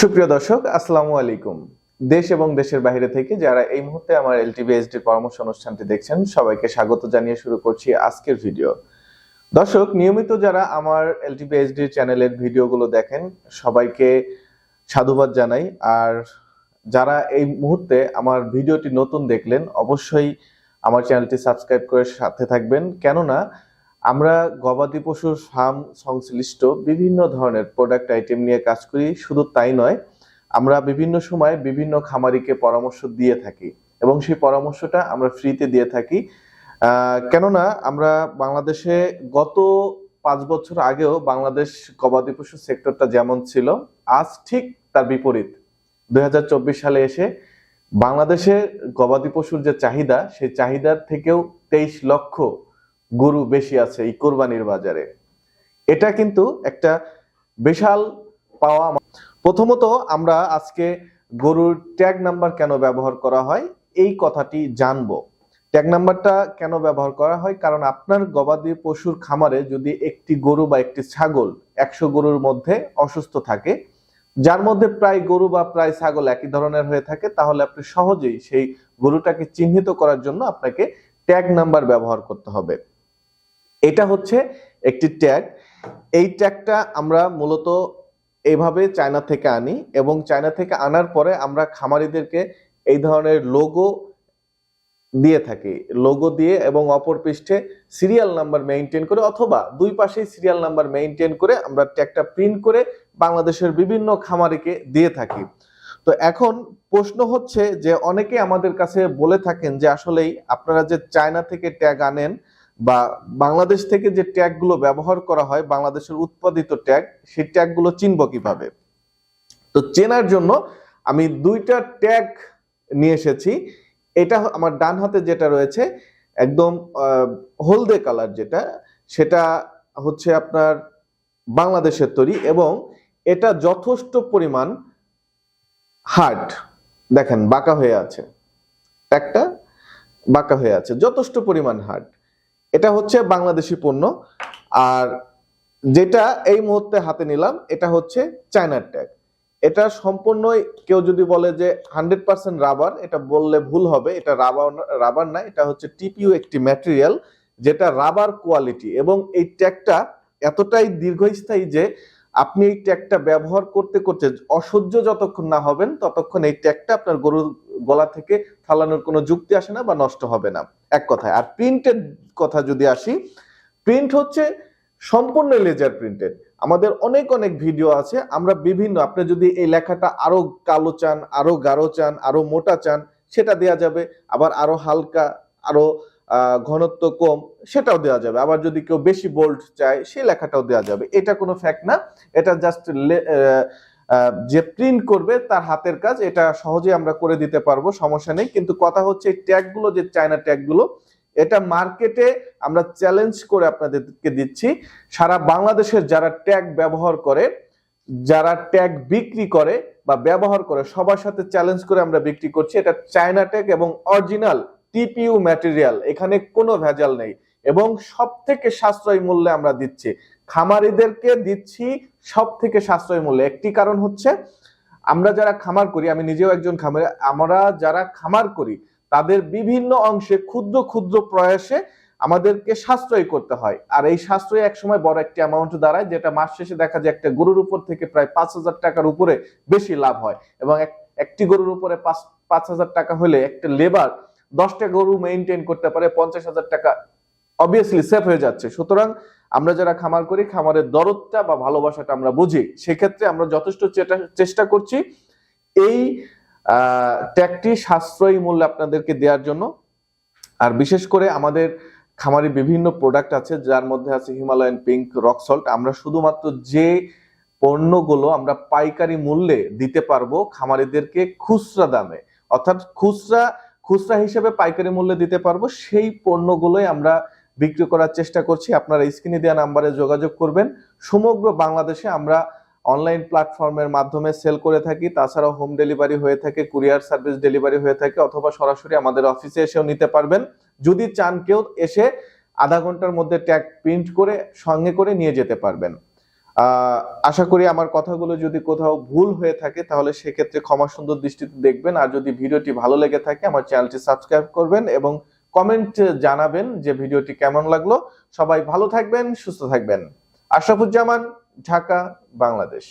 সুপ্রিয় দর্শক, আসসালামু আলাইকুম। দেশ এবং দেশের বাইরে থেকে যারা এই মুহূর্তে আমার এলটিভি এইচডি পরামর্শ অনুষ্ঠানটি দেখছেন, সবাইকে স্বাগত জানিয়ে শুরু করছি আজকের ভিডিও। দর্শক, নিয়মিত যারা আমার এলটিভি এইচডি চ্যানেলের ভিডিওগুলো দেখেন, সবাইকে সাধুবাদ জানাই। আর যারা এই মুহূর্তে আমার ভিডিওটি নতুন দেখলেন, অবশ্যই আমার চ্যানেলটি সাবস্ক্রাইব করে সাথে থাকবেন। কেননা আমরা গবাদি পশুর ফার্ম সংশ্লিষ্ট বিভিন্ন ধরনের প্রোডাক্ট আইটেম নিয়ে কাজ করি, শুধু তাই নয়, আমরা বিভিন্ন সময় বিভিন্ন খামারিকে পরামর্শ দিয়ে থাকি এবং সেই পরামর্শটা আমরা ফ্রিতে দিয়ে থাকি। কেননা আমরা বাংলাদেশে গত পাঁচ বছর আগেও বাংলাদেশ গবাদি পশু সেক্টরটা যেমন ছিল, আজ ঠিক তার বিপরীত। দু হাজার চব্বিশ সালে এসে বাংলাদেশে গবাদি পশুর যে চাহিদা, সেই চাহিদার থেকেও তেইশ লক্ষ গরু বেশি আছে এই কোরবানির বাজারে। এটা কিন্তু একটা বিশাল পাওয়া প্রথমত আমরা আজকে গরুর ট্যাগ নাম্বার কেন ব্যবহার করা হয়, এই কথাটি জানব। ট্যাগ নাম্বারটা কেন ব্যবহার করা হয়? কারণ আপনার গবাদি পশুর খামারে যদি একটি গরু বা একটি ছাগল একশো গরুর মধ্যে অসুস্থ থাকে, যার মধ্যে প্রায় গরু বা প্রায় ছাগল একই ধরনের হয়ে থাকে, তাহলে আপনি সহজেই সেই গরুটাকে চিহ্নিত করার জন্য আপনাকে ট্যাগ নাম্বার ব্যবহার করতে হবে। এটা হচ্ছে একটি ট্যাগ এই ট্যাগটা আমরা মূলত এইভাবে চায়না থেকে আনি এবং চায়না থেকে আনার পরে আমরা খামারিদেরকে এই ধরনের লোগো দিয়ে থাকি। লোগো দিয়ে এবং অপর পৃষ্ঠে সিরিয়াল নাম্বার মেইনটেইন করে অথবা দুই পাশেই সিরিয়াল নাম্বার মেইনটেইন করে আমরা ট্যাগটা প্রিন্ট করে বাংলাদেশের বিভিন্ন খামারিকে দিয়ে থাকি। তো এখন প্রশ্ন হচ্ছে যে অনেকে আমাদের কাছে বলে থাকেন যে আসলেই আপনারা যে চায়না থেকে ট্যাগ আনেন বা বাংলাদেশ থেকে যে ট্যাগগুলো ব্যবহার করা হয়, বাংলাদেশের উৎপাদিত ট্যাগ, সেই ট্যাগগুলো চিনব কীভাবে? তো চেনার জন্য আমি দুইটা ট্যাগ নিয়ে এসেছি। এটা আমার ডান হাতে যেটা রয়েছে, একদম হলদে কালার যেটা, সেটা হচ্ছে আপনার বাংলাদেশের তৈরি এবং এটা যথেষ্ট পরিমাণ হার্ড। দেখেন, বাঁকা হয়ে আছে। একটা বাঁকা হয়ে আছে, যথেষ্ট পরিমাণ হার্ড। এটা হচ্ছে বাংলাদেশি পণ্য। আর যেটা এই মুহূর্তে হাতে নিলাম, এটা হচ্ছে চায়নার ট্যাগ এটা সম্পূর্ণই কেউ যদি বলে যে হান্ড্রেড পার্সেন্ট রাবার, এটা বললে ভুল হবে। এটা রাবার রাবার না, এটা হচ্ছে টিপিউ একটি ম্যাটেরিয়াল যেটা রাবার কোয়ালিটি এবং এই ট্যাগটা এতটাই দীর্ঘস্থায়ী যে আপনি এই ট্যাগটা ব্যবহার করতে করতে অসহ্য যতক্ষণ না হবেন, ততক্ষণ এই ট্যাগটা আপনার গরুর গলা থেকে ফালানোর কোনো যুক্তি আসে না বা নষ্ট হবে না। এক কথায়। আর প্রিন্টের কথা যদি আসি প্রিন্ট হচ্ছে সম্পূর্ণ লেজার প্রিন্টেড আমাদের অনেক অনেক ভিডিও আছে। আমরা বিভিন্ন, আপনি যদি এই লেখাটা আরও কালো চান, আরও গাঢ় চান, আরও মোটা চান, সেটা দেয়া যাবে। আবার আরও হালকা, আরও ঘনত্ব কম, সেটাও দেওয়া যাবে। আবার যদি কেউ বেশি বোল্ড চায়, সেই লেখাটাও দেওয়া যাবে। এটা কোনো ফ্যাক্ট না। এটা জাস্ট যে প্রিন্ট করবে তার হাতের কাজ, এটা সহজে আমরা করে দিতে পারব, সমস্যা নেই। কিন্তু কথা হচ্ছে এই ট্যাগগুলো যে চায়না ট্যাগগুলো এটা মার্কেটে আমরা চ্যালেঞ্জ করে আপনাদেরকে দিচ্ছি। সারা বাংলাদেশের যারা ট্যাগ ব্যবহার করে, যারা ট্যাগ বিক্রি করে বা ব্যবহার করে, সবার সাথে চ্যালেঞ্জ করে আমরা বিক্রি করছি। এটা চায়না ট্যাগ এবং অরিজিনাল টিপিইউ ম্যাটেরিয়াল এখানে কোনো ভেজাল নেই। এবং সব থেকে সাশ্রয় মূল্যে আমরা দিচ্ছি। খামারিদেরকে দিচ্ছি সব থেকে সাশ্রয় মূল্যে। একটি কারণ হচ্ছে, আমরা যারা খামার করি, আমি নিজেও একজন খামারি, আমরা যারা খামার করি, তাদের বিভিন্ন অংশে ক্ষুদ্র ক্ষুদ্র প্রয়াসে আমাদেরকে সাশ্রয় করতে হয়। আর এই সাশ্রয় একসময় বড় একটি অ্যামাউন্ট দাঁড়ায়, যেটা মাস শেষে দেখা যায় একটা গরুর উপর থেকে প্রায় পাঁচ হাজার টাকার উপরে বেশি লাভ হয়। এবং এক- একটি গরুর উপরে পাঁচ পাঁচ হাজার টাকা হলে একটা লেবার দশটা গরু মেনটেন করতে পারে, পঞ্চাশ হাজার টাকা অবভিয়াসলি সেফ হয়ে যাচ্ছে। সুতরাং আমরা যারা খামার করি, খামারের দরদটা বা ভালোবাসাটা আমরা বুঝি। সেক্ষেত্রে আমরা যথেষ্ট চেষ্টা করছি এই ট্যাগটি সাশ্রয়ী মূল্যে আপনাদেরকে দেওয়ার জন্য। আর বিশেষ করে আমাদের খামারে বিভিন্ন প্রোডাক্ট আছে, যার মধ্যে আছে হিমালয়ান পিঙ্ক রক সল্ট আমরা শুধুমাত্র যে পণ্যগুলো আমরা পাইকারি মূল্যে দিতে পারব খামারিদেরকে খুচরা দামে। অর্থাৎ খুচরা খুচরা হিসেবে পাইকারি মূল্যে দিতে পারব। সেই পণ্যগুলোই আমরা বিক্রি করার চেষ্টা করছি। আপনারা স্ক্রিনে দেওয়া নাম্বারে যোগাযোগ করবেন। সমগ্র বাংলাদেশে আমরা অনলাইন প্ল্যাটফর্মের মাধ্যমে সেল করে থাকি। তাছাড়াও হোম ডেলিভারি হয়ে থাকে, কুরিয়ার সার্ভিস ডেলিভারি হয়ে থাকে অথবা সরাসরি আমাদের অফিসে এসেও নিতে পারবেন। যদি চান কেউ এসে আধা ঘণ্টার মধ্যে ট্যাগ প্রিন্ট করে সঙ্গে করে নিয়ে যেতে পারবেন। আশা করি আমার কথাগুলো যদি কোথাও ভুল হয়ে থাকে, তাহলে সেক্ষেত্রে ক্ষমা সুন্দর দৃষ্টিতে দেখবেন। আর যদি ভিডিওটি ভালো লেগে থাকে, আমার চ্যানেলটি সাবস্ক্রাইব করবেন এবং কমেন্ট জানাবেন যে ভিডিওটি কেমন লাগল। সবাই ভালো থাকবেন, সুস্থ থাকবেন। আশরাফুজ্জামান, ঢাকা, বাংলাদেশ।